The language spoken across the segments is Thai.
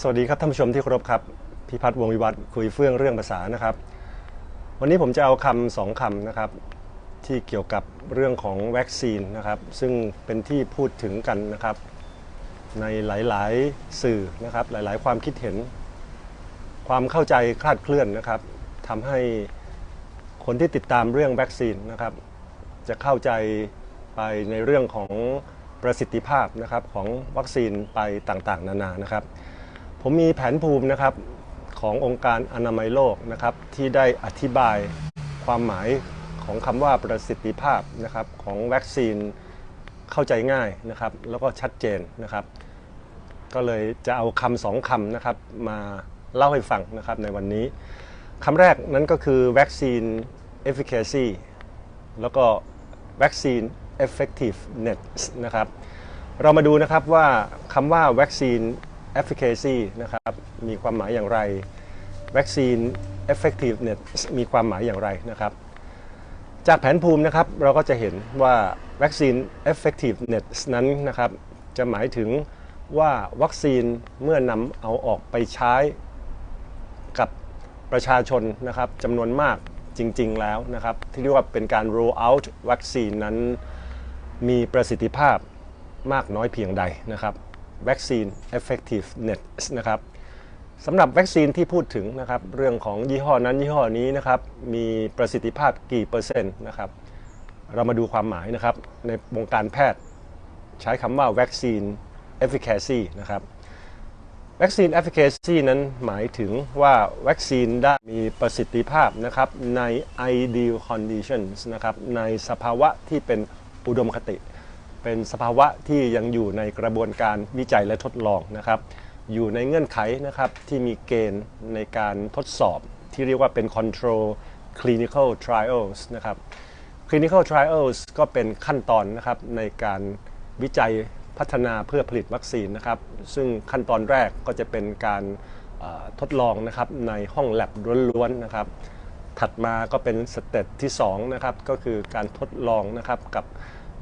สวัสดีครับท่านผู้ชมที่เคารพครับพิพัฒน์วงวิวัฒน์คุยเฟื่องเรื่องภาษานะครับ วันนี้ผมจะเอาคำสองคำนะครับ ที่เกี่ยวกับเรื่องของวัคซีนนะครับ ซึ่งเป็นที่พูดถึงกันนะครับ ในหลายๆสื่อนะครับ หลายๆ ความคิดเห็น ความเข้าใจคลาดเคลื่อนนะครับทำให้คนที่ติดตามเรื่องวัคซีนนะครับ จะเข้าใจไปในเรื่องของประสิทธิภาพนะครับของวัคซีนไปต่างๆ นานานะครับ ผมมีแผนภูมินะครับขององค์การอนามัยโลกนะครับที่ได้อธิบายความหมายของคำว่าประสิทธิภาพนะครับของวัคซีนเข้าใจง่ายนะครับแล้วก็ชัดเจนนะครับ ก็เลยจะเอาคำสองคำนะครับมาเล่าให้ฟังนะครับในวันนี้คำแรกนั้นก็คือวัคซีน efficacy แล้วก็ vaccine effectiveness นะครับเรามาดูนะครับว่าคำว่า vaccine efficacy นะครับ มีความหมายอย่างไร vaccine effectiveness มีความหมายอย่างไรนะครับ จากแผนภูมินะครับเราก็จะเห็นว่า vaccine effectiveness นั้นนะครับ จะหมายถึงว่าวัคซีนเมื่อนำเอาออกไปใช้กับประชาชนนะครับจำนวนมากจริง ๆ แล้วนะครับ ที่เรียกว่าเป็นการ roll out วัคซีนนั้นมีประสิทธิภาพมากน้อยเพียงใดนะครับ vaccine effectiveness นะครับสำหรับวัคซีนที่พูดถึงนะครับเรื่องของยี่ห้อนั้นยี่ห้อนี้นะครับมีประสิทธิภาพกี่เปอร์เซ็นต์นะครับเรามาดูความหมายนะครับในวงการแพทย์ใช้คำว่า vaccine efficacy นะครับวัคซีน efficacy นั้นหมายถึงว่าวัคซีนได้มีประสิทธิภาพนะครับใน ideal conditions นะครับในสภาวะที่เป็นอุดมคติ เป็นสภาวะที่ยังอยู่ในกระบวนการวิจัยและทดลองนะครับ อยู่ในเงื่อนไขนะครับที่มีเกณฑ์ในการทดสอบที่เรียกว่าเป็น control clinical trials นะครับ clinical trials ก็เป็นขั้นตอนนะครับในการวิจัยพัฒนาเพื่อผลิตวัคซีนนะครับ ซึ่งขั้นตอนแรกก็จะเป็นการทดลองนะครับในห้องแลบล้วนๆนะครับ ถัดมาก็เป็นสเต็ปที่2นะครับก็คือการทดลองนะครับกับ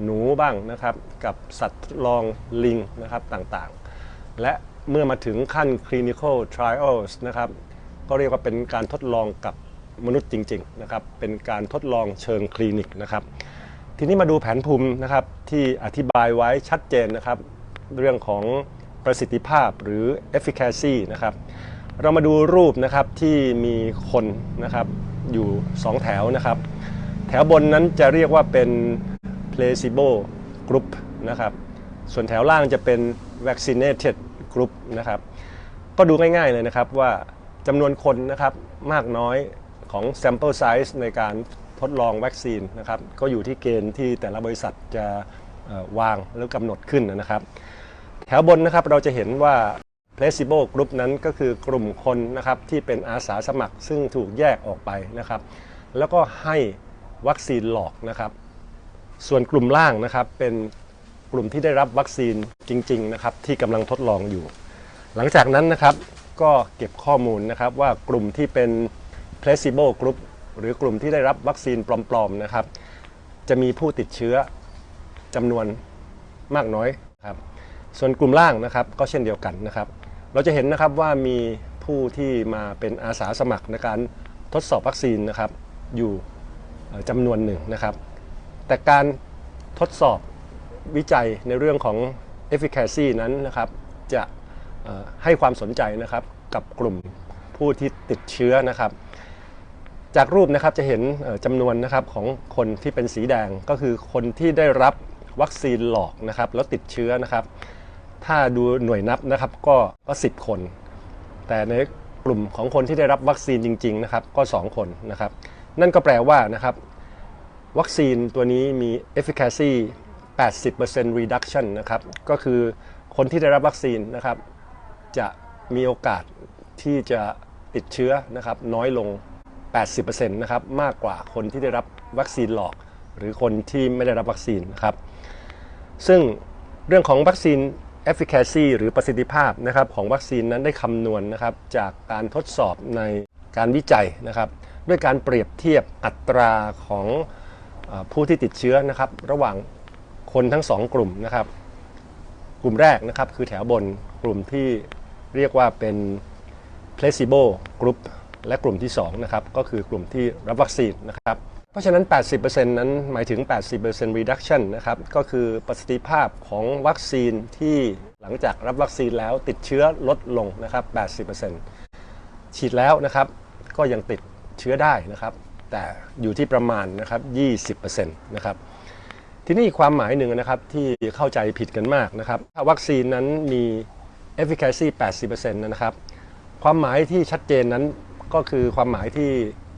หนูบ้างนะครับ กับสัตว์ลองลิงนะครับต่างๆ และเมื่อมาถึงขั้น clinical trials นะครับก็เรียกว่าเป็นการทดลองกับมนุษย์จริงๆนะครับเป็นการทดลองเชิงคลินิกนะครับ ทีนี้มาดูแผนภูมินะครับที่อธิบายไว้ชัดเจนนะครับ เรื่องของประสิทธิภาพหรือ efficacy นะครับ เรามาดูรูปนะครับที่มีคนนะครับอยู่ 2 แถวนะครับ แถวบนนั้นจะเรียกว่าเป็น placebo group นะครับส่วนแถวล่างจะเป็น vaccinated group นะครับก็ดูง่ายๆเลยนะครับว่าจำนวนคนนะครับมากน้อยของ sample size ในการทดลองวัคซีนนะครับก็อยู่ที่เกณฑ์ที่แต่ละบริษัทจะวางแล้วกำหนดขึ้นนะครับ แถวบนนะครับเราจะเห็นว่า placebo group นั้นก็คือกลุ่มคนนะครับที่เป็นอาสาสมัครซึ่งถูกแยกออกไปนะครับ แล้วก็ให้วัคซีนหลอกนะครับ ส่วนกลุ่มล่างนะครับเป็นกลุ่มที่ได้รับวัคซีนจริง ๆ นะครับ ที่กำลังทดลองอยู่ หลังจากนั้นนะครับก็เก็บข้อมูลนะครับว่ากลุ่มที่เป็น placebo group หรือกลุ่มที่ได้รับวัคซีนปลอมๆนะครับ จะมีผู้ติดเชื้อจำนวนมากน้อยครับ ส่วนกลุ่มล่างนะครับก็เช่นเดียวกันนะครับ เราจะเห็นนะครับว่ามีผู้ที่มาเป็นอาสาสมัครในการทดสอบวัคซีนนะครับ อยู่จำนวนหนึ่งนะครับ แต่การทดสอบวิจัยในเรื่องของ efficacy นั้นนะครับ จะให้ความสนใจนะครับกับกลุ่มผู้ที่ติดเชื้อนะครับ จากรูปนะครับจะเห็นจำนวนนะครับของคนที่เป็นสีแดงก็คือคนที่ได้รับวัคซีนหลอกนะครับแล้วติดเชื้อนะครับ ถ้าดูหน่วยนับนะครับก็ก็สิคน แต่ในกลุ่มของคนที่ได้รับวัคซีนจริง ๆ นะครับ ก็ 2 คนนะครับ นั่นก็แปลว่านะครับ วัคซีนตัวนี้มี efficacy 80% reduction นะครับ ก็คือคนที่ได้รับวัคซีนนะครับ จะมีโอกาสที่จะติดเชื้อนะครับ น้อยลง 80%นะครับมากกว่าคนที่ได้รับวัคซีนหลอก หรือคนที่ไม่ได้รับวัคซีนนะครับ ซึ่งเรื่องของวัคซีน efficacy หรือประสิทธิภาพนะครับของวัคซีนนั้นได้คำนวณนะครับ จากการทดสอบในการวิจัยนะครับ ด้วยการเปรียบเทียบอัตราของ ผู้ที่ติดเชื้อนะครับระหว่างคนทั้งสองกลุ่มนะครับ กลุ่มแรกนะครับคือแถวบนกลุ่มที่เรียกว่าเป็น placebo group และกลุ่มที่2นะครับก็คือกลุ่มที่รับวัคซีนนะครับ เพราะฉะนั้น 80%นั้นหมายถึง 80% reduction นะครับก็คือประสิทธิภาพของวัคซีนที่หลังจากรับวัคซีนแล้วติดเชื้อลดลงนะครับ 80%ฉีดแล้วนะครับก็ยังติดเชื้อได้นะครับ แต่อยู่ที่ประมาณนะครับ20%นะครับทีนี้ความหมายหนึ่งนะครับที่เข้าใจผิดกันมากนะครับถ้าวัคซีนนั้นมี efficacy 80%นะครับ ความหมายที่ชัดเจนนั้นก็คือความหมายที่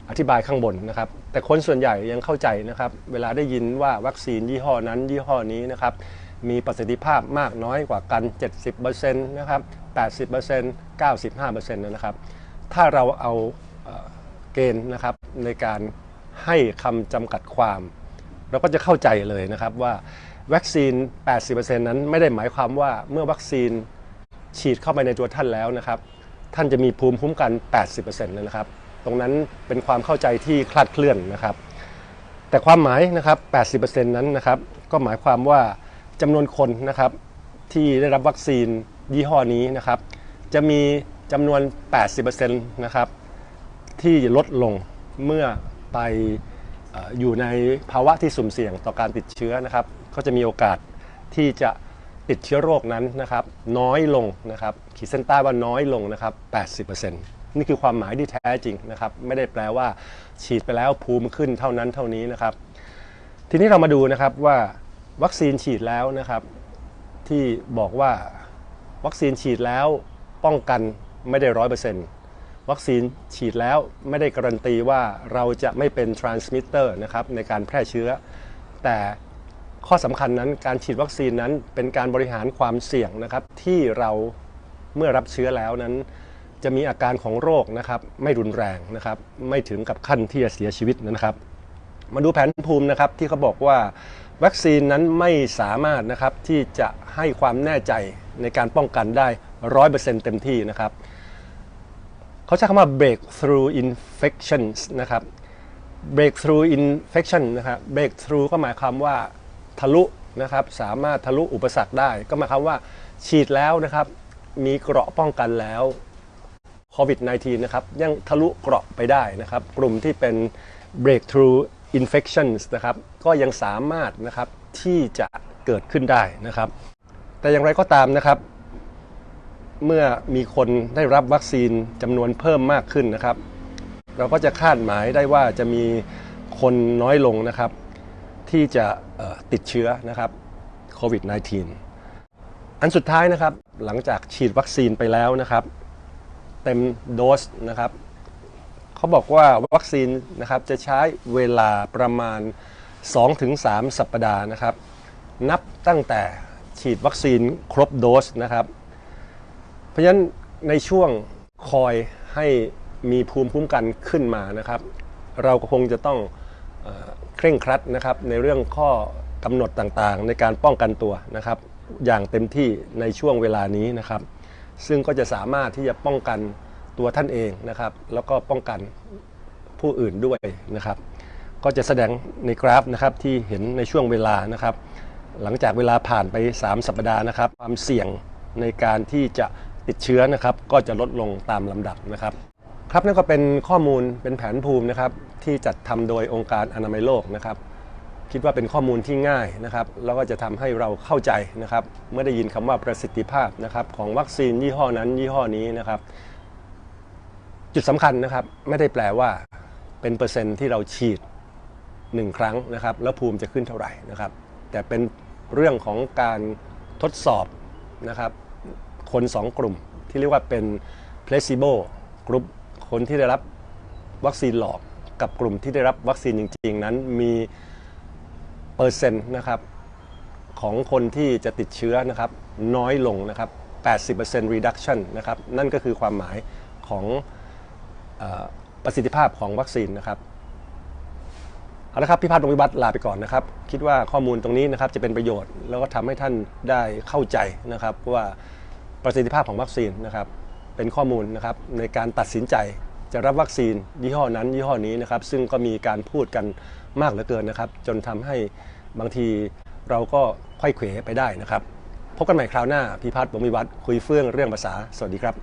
อธิบายข้างบนนะครับ แต่คนส่วนใหญ่ยังเข้าใจนะครับ เวลาได้ยินว่าวัคซีนยี่ห้อนั้นยี่ห้อนี้นะครับ มีประสิทธิภาพมากน้อยกว่ากัน 70%นะครับ 80% 95%นะครับ ถ้าเราเอาเกณฑ์นะครับ ในการให้คำจำกัดความ เราก็จะเข้าใจเลยนะครับว่าวัคซีน 80%นั้นไม่ได้หมายความว่าเมื่อวัคซีนฉีดเข้าไปในตัวท่านแล้วนะครับ ท่านจะมีภูมิคุ้มกัน 80%นะครับ ตรงนั้นเป็นความเข้าใจที่คลาดเคลื่อนนะครับ แต่ความหมายนะครับ 80%นั้นนะครับ ก็หมายความว่าจำนวนคนนะครับที่ได้รับวัคซีนยี่ห้อนี้นะครับ จะมีจำนวน 80%นะครับที่ลดลง เมื่อไปอออยู่ในภาวะที่สุ่มเสี่ยงต่อการติดเชื้อนะครับ ก็จะมีโอกาสที่จะติดเชื้อโรคนั้นนะครับ น้อยลงนะครับขีดเส้นใต้ว่าน้อยลงนะครับ 80%นี่คือความหมายที่แท้จริงนะครับ ไม่ได้แปลว่า ฉีดไปแล้วภูมิขึ้นเท่านั้นเท่านี้นะครับ ทีนี้เรามาดูนะครับว่าวัคซีนฉีดแล้วนะครับ ที่บอกว่าวัคซีนฉีดแล้วป้องกันไม่ได้ร้อยเปอร์เซ็นต์ วัคซีนฉีดแล้วไม่ได้การันตีว่าเราจะไม่เป็น transmitter นะครับในการแพร่เชื้อ แต่ข้อสำคัญนั้นการฉีดวัคซีนนั้นเป็นการบริหารความเสี่ยงนะครับที่เราเมื่อรับเชื้อแล้วนั้น จะมีอาการของโรคนะครับไม่รุนแรงนะครับไม่ถึงกับขั้นที่จะเสียชีวิตนะครับ มาดูแผนภูมินะครับที่เขาบอกว่าวัคซีนนั้นไม่สามารถนะครับที่จะให้ความแน่ใจในการป้องกันได้ร้อยเปอร์เซ็นต์เต็มที่นะครับ เขาใช้คำว่า breakthrough infections นะครับ breakthrough infection นะครับ breakthrough ก็หมายความว่าทะลุนะครับสามารถทะลุอุปสรรคได้ ก็หมายความว่าฉีดแล้วนะครับ มีเกราะป้องกันแล้วโควิด -19 นะครับ ยังทะลุเกราะไปได้นะครับ กลุ่มที่เป็น breakthrough infections นะครับ ก็ยังสามารถนะครับที่จะเกิดขึ้นได้นะครับ แต่อย่างไรก็ตามนะครับ เมื่อมีคนได้รับวัคซีนจำนวนเพิ่มมากขึ้นนะครับ เราก็จะคาดหมายได้ว่าจะมีคนน้อยลงนะครับ ที่จะติดเชื้อนะครับโควิด -19 อันสุดท้ายนะครับ หลังจากฉีดวัคซีนไปแล้วนะครับ เต็มโดสนะครับเขาบอกว่าวัคซีนนะครับจะใช้เวลาประมาณ 2-3 สัปดาห์นะครับ นับตั้งแต่ฉีดวัคซีนครบโดสนะครับ เพราะฉะนั้นในช่วงคอยให้มีภูมิคุ้มกันขึ้นมานะครับ เราก็คงจะต้องเอเคร่งครัดนะครับในเรื่องข้อกำหนดต่างๆ ในการป้องกันตัวนะครับ อย่างเต็มที่ในช่วงเวลานี้นะครับ ซึ่งก็จะสามารถที่จะป้องกันตัวท่านเองนะครับ แล้วก็ป้องกันผู้อื่นด้วยนะครับ ก็จะแสดงในกราฟนะครับที่เห็นในช่วงเวลานะครับ หลังจากเวลาผ่านไป 3 สัปดาห์นะครับ ความเสี่ยงในการที่จะ ติดเชื้อนะครับก็จะลดลงตามลำดับนะครับครับนั่นก็เป็นข้อมูลเป็นแผนภูมินะครับที่จัดทำโดยองค์การอนามัยโลกนะครับ คิดว่าเป็นข้อมูลที่ง่ายนะครับแล้วก็จะทำให้เราเข้าใจนะครับเมื่อได้ยินคำว่าประสิทธิภาพนะครับของวัคซีนยี่ห้อนั้นยี่ห้อนี้นะครับ จุดสำคัญนะครับไม่ได้แปลว่าเป็นเปอร์เซ็นต์ที่เราฉีดหนึ่งครั้งนะครับแล้วภูมิจะขึ้นเท่าไหร่นะครับ แต่เป็นเรื่องของการทดสอบนะครับ คน 2 กลุ่ม ที่เรียกว่าเป็น placebo กลุ่มคนที่ได้รับวัคซีนหลอกกับกลุ่มที่ได้รับวัคซีนจริง ๆ นั้นมีเปอร์เซ็นต์นะครับของคนที่จะติดเชื้อนะครับน้อยลงนะครับ 80% reduction นะครับนั่นก็คือความหมายของอประสิทธิภาพของวัคซีนนะครับเอาละครับพี่พัฒน์วงศ์วิวัฒน์ลาไปก่อนนะครับ คิดว่าข้อมูลตรงนี้นะครับจะเป็นประโยชน์แล้วก็ทำให้ท่านได้เข้าใจนะครับว่า ประสิทธิภาพของวัคซีนนะครับเป็นข้อมูลนะครับในการตัดสินใจจะรับวัคซีนยี่ห้อนั้นยี่ห้อนี้นะครับซึ่งก็มีการพูดกันมากเหลือเกินนะครับ จนทำให้บางทีเราก็ค่อยเขวไปได้นะครับ พบกันใหม่คราวหน้าพิพัฒน์บงมิวัฒน์คุยเฟื่องเรื่องภาษา สวัสดีครับ